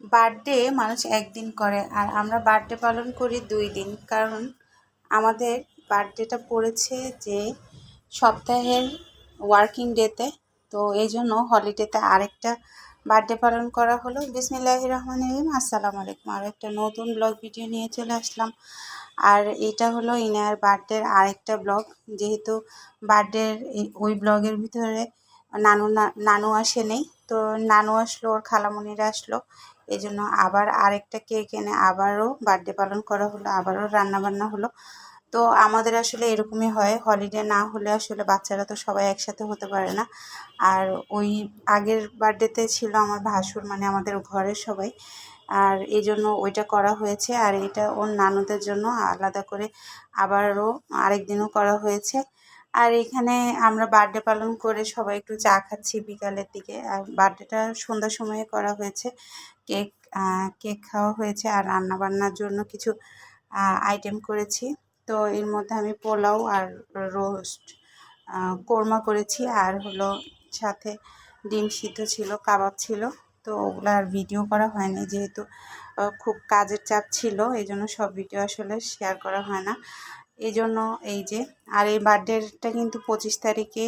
Birthday মানুষ একদিন করে আর আমরা বার্থডে পালন করি দুই দিন। কারণ আমাদের বার্থডেটা পড়েছে যে সপ্তাহের ওয়ার্কিং ডেতে তো। এই জন্য হলিডেতে আরেকটা বার্থডে পালন করা হলো। বিসমিল্লাহ রহমান রহিম। আসসালামু আলাইকুম। আর একটা নতুন ব্লগ ভিডিও নিয়ে চলে আসলাম। আর এটা হলো ইনার বার্থডের আরেকটা ব্লগ যেহেতু বার্থডের ওই ব্লগের ভিতরে নানু নানু আসে নেই। তো নানু আসলো, ওর খালামণিরা আসলো। এই জন্য আবার আরেকটা কেক এনে আবারও বার্থডে পালন করা হলো, আবারও রান্না বান্না হলো। তো আমাদের আসলে এরকমই হয় হলিডে না হলে আসলে বাচ্চারা তো সবাই একসাথে হতে পারে না। আর ওই আগের বার্থডেতে ছিল আমার ভাসুর মানে আমাদের ঘরের সবাই। আর এই জন্য ওইটা করা হয়েছে, আর এটা ওর নানুদের জন্য আলাদা করে আবারও আরেক দিনও করা হয়েছে। আর এখানে আমরা বার্থডে পালন করে সবাই একটু চা খাচ্ছি বিকালের দিকে। আর বার্থডেটা সন্ধ্যার সময়ে করা হয়েছে। কেক কেক খাওয়া হয়েছে আর রান্না বান্নার জন্য কিছু আইটেম করেছি। তো এর মধ্যে আমি পোলাও আর রোস্ট কোরমা করেছি। আর হলো সাথে ডিম সিদ্ধ ছিল, কাবাব ছিল। তো ওগুলো আর ভিডিও করা হয়নি যেহেতু খুব কাজের চাপ ছিল। এই জন্য সব ভিডিও আসলে শেয়ার করা হয় না। এই জন্য এই যে, আর এই বার্থডেটা কিন্তু পঁচিশ তারিখে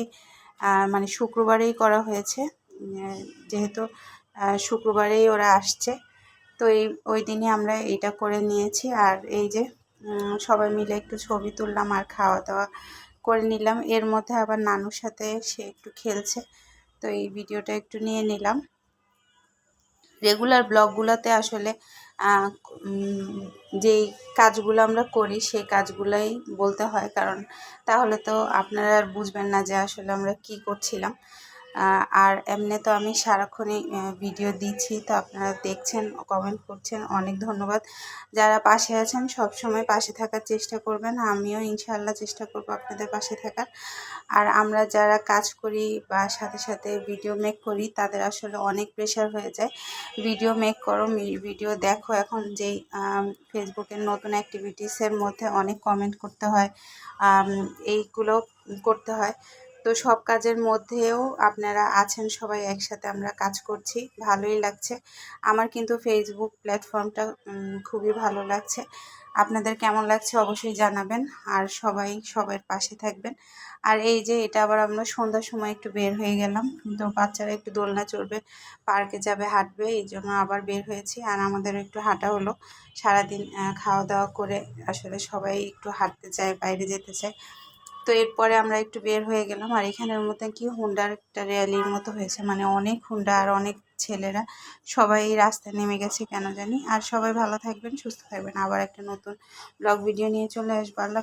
মানে শুক্রবারেই করা হয়েছে। যেহেতু শুক্রবারেই ওরা আসছে। তো এই, ওই দিনই আমরা এইটা করে নিয়েছি। আর এই যে সবাই মিলে একটু ছবি তুললাম আর খাওয়া দাওয়া করে নিলাম। এর মধ্যে আবার নানুর সাথে সে একটু খেলছে। তো এই ভিডিওটা একটু নিয়ে নিলাম। রেগুলার ব্লগগুলোতে আসলে যেই কাজগুলো আমরা করি সেই কাজগুলোই বলতে হয়। কারণ তাহলে তো আপনারা আর বুঝবেন না যে আসলে আমরা কি করছিলাম। আর এমনি তো আমি সারাক্ষণই ভিডিও দিচ্ছি। তো আপনারা দেখছেন কমেন্ট করছেন। অনেক ধন্যবাদ। যারা পাশে আছেন সব সময় পাশে থাকার চেষ্টা করবেন। আমিও ইনশাআল্লাহ চেষ্টা করব আপনাদের পাশে থাকার। আর আমরা যারা কাজ করি বা সাথে সাথে ভিডিও মেক করি, তাদের আসলে অনেক প্রেশার হয়ে যায়। ভিডিও মেক করো ভিডিও দেখো। এখন যেই ফেসবুকের নতুন অ্যাক্টিভিটিসের মধ্যে অনেক কমেন্ট করতে হয়। এইগুলো করতে হয়। তো সব কাজের মধ্যেও আপনারা আছেন, সবাই একসাথে আমরা কাজ করছি, ভালোই লাগছে। আমার কিন্তু ফেসবুক প্ল্যাটফর্মটা খুবই ভালো লাগছে। আপনাদের কেমন লাগছে অবশ্যই জানাবেন, আর সবাই সবার পাশে থাকবেন। আর এই যে, এটা আবার আমরা সন্ধ্যার সময় একটু বের হয়ে গেলাম তো বাচ্চারা একটু দোলনা চড়বে, পার্কে যাবে, হাঁটবে, এই জন্য আবার বের হয়েছি। আর আমাদের একটু হাঁটা হলো, সারাদিন খাওয়া দাওয়া করে আসলে সবাই একটু হাঁটতে চায়, বাইরে যেতে চায়। তো এরপরে আমরা একটু বের হয়ে গেলাম। আর এখানের মধ্যে কি হুন্ডার একটা র্যালির মতো হয়েছে। মানে অনেক হুন্ডা আর অনেক ছেলেরা সবাই এই রাস্তায় নেমে গেছে কেন জানি। আর সবাই ভালো থাকবেন, সুস্থ থাকবেন। আবার একটা নতুন ব্লগ ভিডিও নিয়ে চলে আসব। আল্লাহ